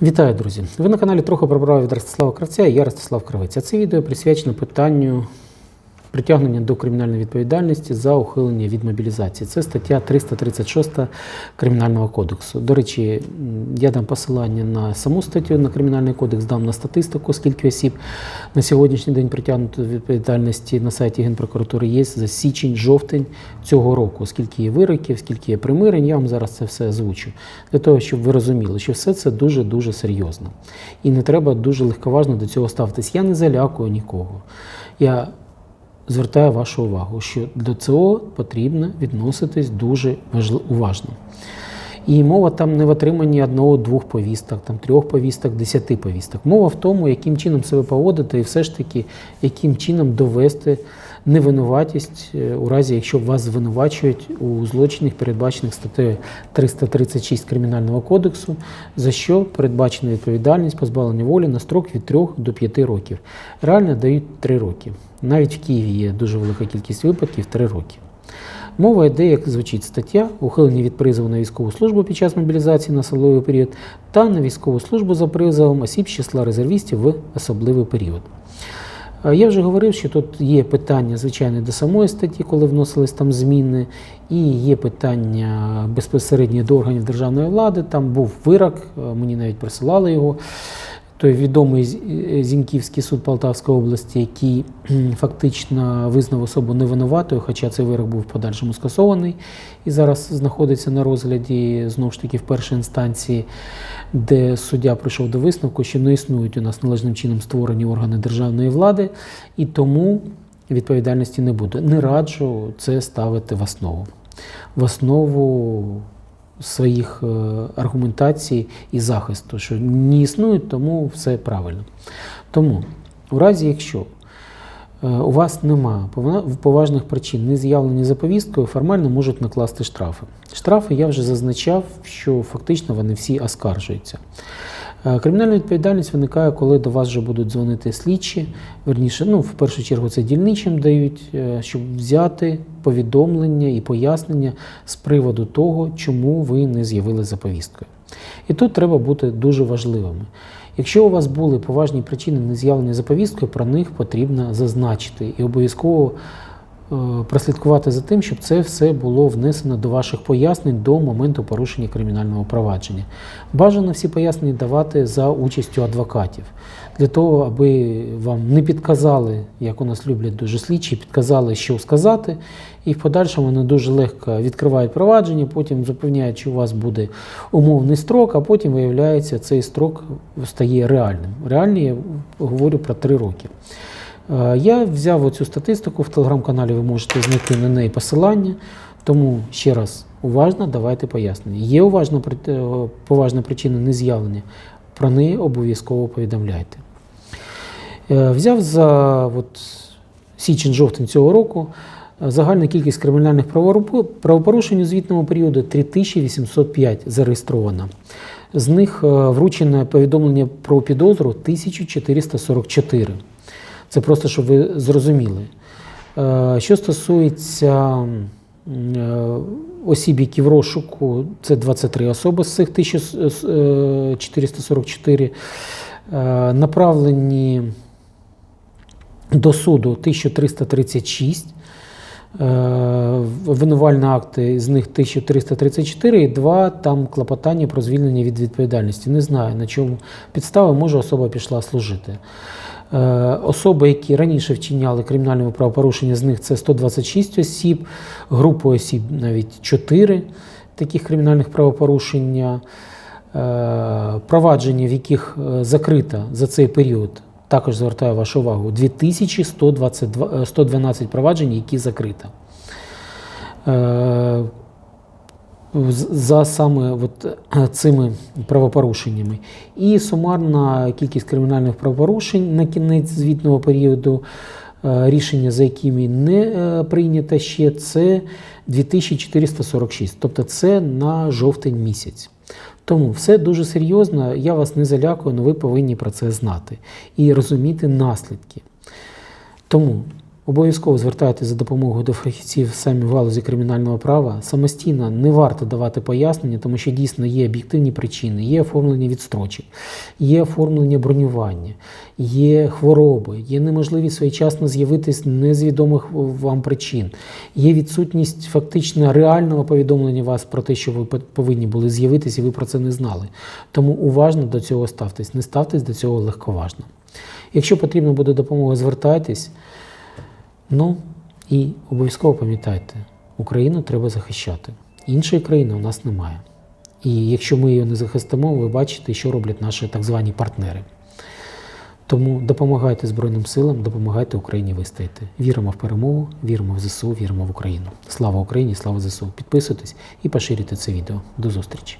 Вітаю, друзі! Ви на каналі трохи про право від Ростислава Кравця я Ростислав Кравець. А це відео присвячено питанню притягнення до кримінальної відповідальності за ухилення від мобілізації. Це стаття 336 Кримінального кодексу. До речі, я дам посилання на саму статтю на Кримінальний кодекс, дам на статистику, скільки осіб на сьогоднішній день притягнуто до відповідальності на сайті Генпрокуратури є за січень-жовтень цього року. Скільки є вироків, скільки є примирень, я вам зараз це все озвучу. Для того, щоб ви розуміли, що все це дуже-дуже серйозно. І не треба дуже легковажно до цього ставитись. Я не залякую нікого. Я звертаю вашу увагу, що до цього потрібно відноситись дуже уважно. І мова там не в отриманні одного-двох повісток, там трьох повісток, десяти повісток. Мова в тому, яким чином себе поводити, і все ж таки, яким чином довести невинуватість е, у разі, якщо вас звинувачують у злочинах, передбачених статтею 336 Кримінального кодексу, за що передбачена відповідальність позбавлення волі на строк від 3 до 5 років. Реально дають 3 роки. Навіть в Києві є дуже велика кількість випадків 3 роки. Мова йде, як звучить стаття, ухилення від призову на військову службу під час мобілізації на особливий період та на військову службу за призовом осіб з числа резервістів в особливий період. Я вже говорив, що тут є питання, звичайно, до самої статті, коли вносились там зміни, і є питання безпосередньо до органів державної влади. Там був вирок, е, мені навіть присилали його. Той відомий е, Зіньківський суд Полтавської області, який фактично визнав особу невинуватою, хоча цей вирок був в подальшому скасований і зараз знаходиться на розгляді знову ж таки в першій інстанції, де суддя прийшов до висновку, що не існують у нас належним чином створені органи державної влади, і тому відповідальності не буде. Не раджу це ставити в основу. В основу своїх е, аргументацій і захисту, що не існують, тому все правильно. Тому, у разі, якщо е, у вас нема поважних причин, не з'явлені за повісткою, формально можуть накласти штрафи. Штрафи я вже зазначав, що фактично вони всі оскаржуються. Е, Кримінальна відповідальність виникає, коли до вас вже будуть дзвонити слідчі. Верніше, ну, в першу чергу це дільничим дають, е, щоб взяти повідомлення і пояснення з приводу того, чому ви не з'явилися за повісткою. І тут треба бути дуже важливими. Якщо у вас були поважні причини не з'явлення за повісткою, про них потрібно зазначити і обов'язково прослідкувати за тим, щоб це все було внесено до ваших пояснень до моменту порушення кримінального провадження. Бажано всі пояснення давати за участю адвокатів, для того, аби вам не підказали, як у нас люблять дуже слідчі, підказали, що сказати, і в подальшому вони дуже легко відкривають провадження, потім запевняють, що у вас буде умовний строк, а потім виявляється, цей строк стає реальним. Реальний я говорю про три роки. Е, Я взяв оцю статистику в телеграм-каналі, ви можете знайти на неї посилання. Тому ще раз уважно давайте пояснення. Є уважна, е, поважна причина нез'явлення, про неї обов'язково повідомляйте. Е, Взяв за от, січень-жовтень цього року загальна кількість кримінальних правопорушень у звітному періоду 3805 зареєстровано. З них вручене повідомлення про підозру 1444. Це просто, щоб ви зрозуміли. Е, Що стосується е, осіб, які в розшуку, це 23 особи з цих 1444, Е, направлені до суду 1336. Е, Винувальні акти з них 1334 і два там клопотання про звільнення від відповідальності. Не знаю на чому підстави, може особа пішла служити. Е, Особи, які раніше вчиняли кримінальне правопорушення, з них це 126 осіб, група осіб навіть 4 таких кримінальних правопорушення, Е, провадження, в яких е, закрито за цей період, також звертаю вашу увагу, 2122 112 проваджень, які закрито. За саме от е, цими правопорушеннями. І сумарна кількість кримінальних правопорушень на кінець звітного періоду, е, рішення за якими не е, прийнято ще, це 2446. Тобто це на жовтень місяць. Тому все дуже серйозно, я вас не залякую, але ви повинні про це знати і розуміти наслідки. Тому Обов'язково звертайтеся за допомогою до фахівців самі в галузі кримінального права. Самостійно не варто давати пояснення, тому що дійсно є об'єктивні причини, є оформлення відстрочок, є оформлення бронювання, є хвороби, є неможливість своєчасно з'явитись не з відомих вам причин, є відсутність фактично реального повідомлення вас про те, що ви повинні були з'явитись, і ви про це не знали. Тому уважно до цього ставтесь, не ставтесь до цього легковажно. Якщо потрібна буде допомога, звертайтесь. Ну і обов'язково пам'ятайте, Україну треба захищати. Іншої країни у нас немає. І якщо ми її не захистимо, ви бачите, що роблять наші так звані партнери. Тому допомагайте Збройним силам, допомагайте Україні вистояти. Віримо в перемогу, віримо в ЗСУ, віримо в Україну. Слава Україні, слава ЗСУ. Підписуйтесь і поширюйте це відео. До зустрічі!